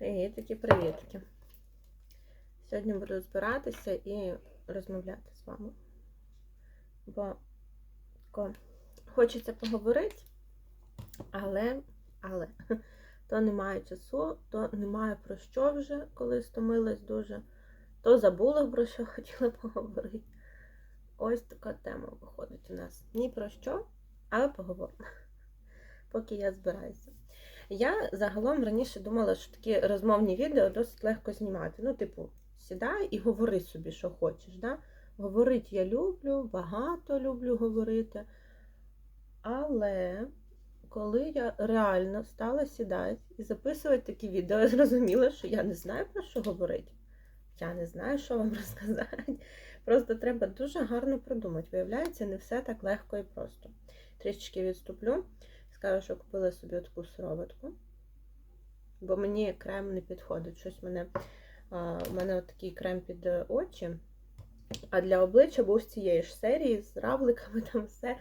Привітики, привітики. Сьогодні буду збиратися і розмовляти з вами. Бо хочеться поговорити, але, але то немає часу, то немає про що вже, коли стомилась дуже, то забула про що хотіла поговорити. Ось така тема виходить у нас. Ні про що, але поговоримо. Поки я збираюся. Я загалом раніше думала, що такі розмовні відео досить легко знімати. Ну, типу, сідай і говори собі, що хочеш. Да? Говорити я люблю, багато люблю говорити. Але коли я реально стала сідати і записувати такі відео, я зрозуміла, що я не знаю про що говорити. Я не знаю, що вам розказати. Просто треба дуже гарно продумати. Виявляється, не все так легко і просто. Трішечки відступлю. Скажу, що купила собі таку сироватку, бо мені крем не підходить. Щось мене, У мене такий крем під очі, а для обличчя був з цієї ж серії, з равликами там все.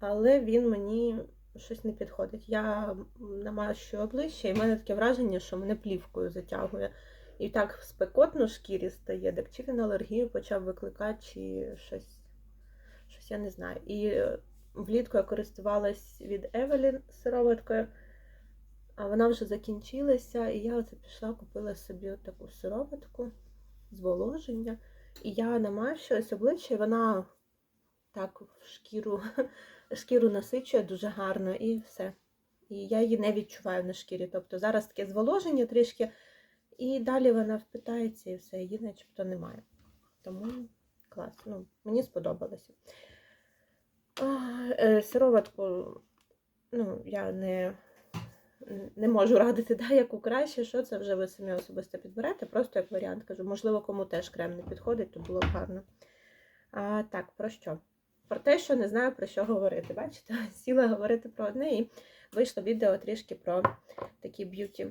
Але він мені щось не підходить. Я намащую обличчя, і в мене таке враження, що мене плівкою затягує. І так спекотно шкірі стає, так чи він алергію почав викликати, чи щось, щось я не знаю. І влітку я користувалась від Евелін сироваткою, а вона вже закінчилася, і я оце пішла, купила собі таку сироватку зволоження. І я намащуюсь обличчя, і вона так шкіру, шкіру насичує дуже гарно і все. І я її не відчуваю на шкірі. Тобто зараз таке зволоження трішки, і далі вона впитається і все, її начебто немає. Тому клас. Ну, Мені сподобалося. Е, сироватку, ну, я не не можу радити, да, яку краще, що це вже ви самі особисто підберете, просто як варіант кажу. Можливо, кому теж крем не підходить, то було б гарно. А, Так, про що? Про те, що не знаю, про що говорити. Бачите, сіла говорити про одне і вийшло відео трішки про такі б'юті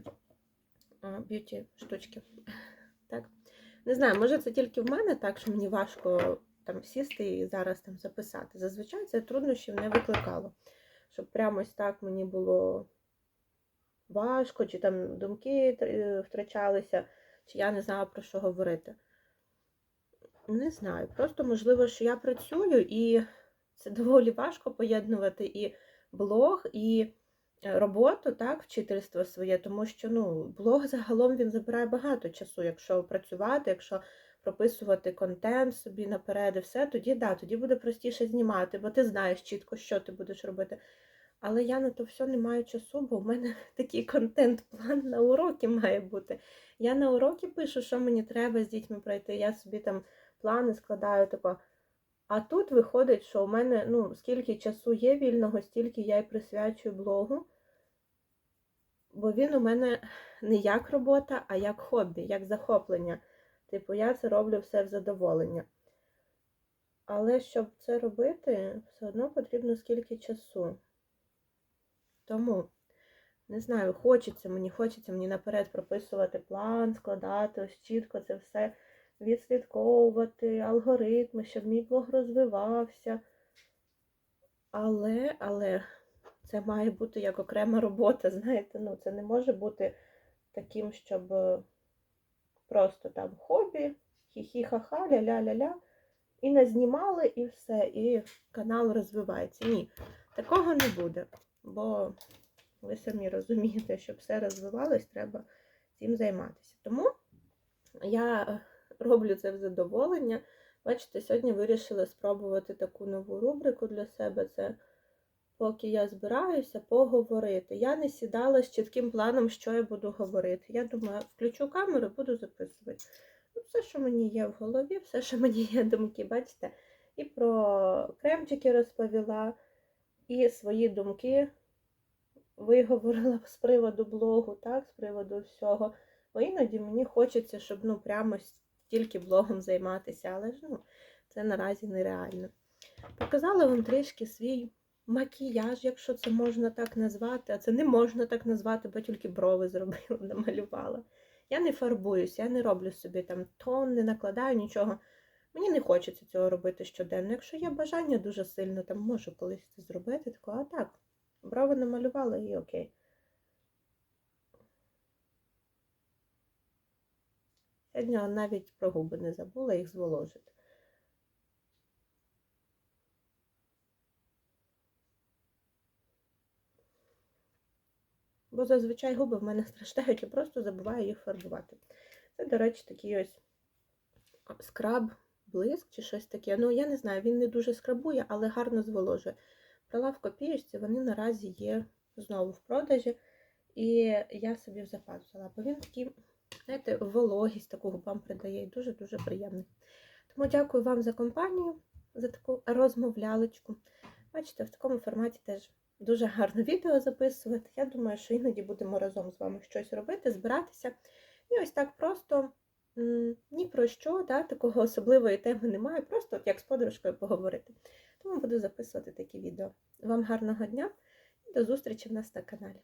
б'юті штучки. Так. Не знаю, може це тільки в мене так, що мені важко там сісти і зараз там записати. Зазвичай це труднощів не викликало. Щоб прямо ось так мені було важко, чи там думки втрачалися, чи я не знала, про що говорити. Не знаю. Просто, можливо, що я працюю, і це доволі важко поєднувати і блог, і е, роботу, так, вчительство своє, тому що ну, блог загалом він забирає багато часу, якщо працювати, якщо прописувати контент собі наперед і все, тоді да, тоді буде простіше знімати, бо ти знаєш чітко, що ти будеш робити. Але я на то все не маю часу, бо в мене такий контент-план на уроки має бути. Я на уроки пишу, що мені треба з дітьми пройти. Я собі там плани складаю тако. А тут виходить, що у мене ну, скільки часу є вільного, стільки я й присвячую блогу. Бо він у мене не як робота, а як хобі, як захоплення. Типу, я це роблю все в задоволення. Але щоб це робити, все одно потрібно скільки часу. Тому, не знаю, хочеться мені, хочеться мені наперед прописувати план, складати, ось чітко це все відслідковувати, алгоритми, щоб мій блог розвивався. Але, але це має бути як окрема робота, знаєте, ну, це не може бути таким, щоб. Просто там хобі, хі-хі-ха-ха, ля-ля-ля-ля. І назнімали, і все, і канал розвивається. Ні, такого не буде. Бо ви самі розумієте, щоб все розвивалось, треба цим займатися. Тому я роблю це в задоволення. Бачите, сьогодні вирішила спробувати таку нову рубрику для себе. Це поки я збираюся, поговорити. Я не сідала з чітким планом, що я буду говорити. Я думаю, включу камеру буду записувати. Ну, Все, що мені є в голові, все, що мені є думки, бачите? І про кремчики розповіла, і свої думки виговорила з приводу блогу, так, з приводу всього. Бо іноді мені хочеться, щоб ну, прямо тільки блогом займатися, але ж ну, це наразі нереально. Показала вам трішки свій макіяж, якщо це можна так назвати, а це не можна так назвати, бо тільки брови зробила, намалювала. Я не фарбуюся, я не роблю собі там тон, не накладаю нічого. Мені не хочеться цього робити щоденно. Якщо є бажання дуже сильно, там можу колись це зробити, тако, а так, брови намалювала і окей. Сьогодні навіть про губи не забула їх зволожити. Бо зазвичай губи в мене страждають, я просто забуваю їх фарбувати. Це, до речі, такий ось скраб, блиск чи щось таке. Ну, я не знаю, він не дуже скрабує, але гарно зволожує. Брала в копієчці, вони наразі є знову в продажі. І я собі в запас взяла, бо він такий, знаєте, вологість таку губам придає і дуже-дуже приємний. Тому дякую вам за компанію, за таку розмовлялочку. Бачите, в такому форматі теж дуже гарно відео записувати. Я думаю, що іноді будемо разом з вами щось робити, збиратися. І ось так просто ні про що, да, такого особливої теми немає, просто от як з подружкою поговорити. Тому буду записувати такі відео. Вам гарного дня і до зустрічі в нас на каналі.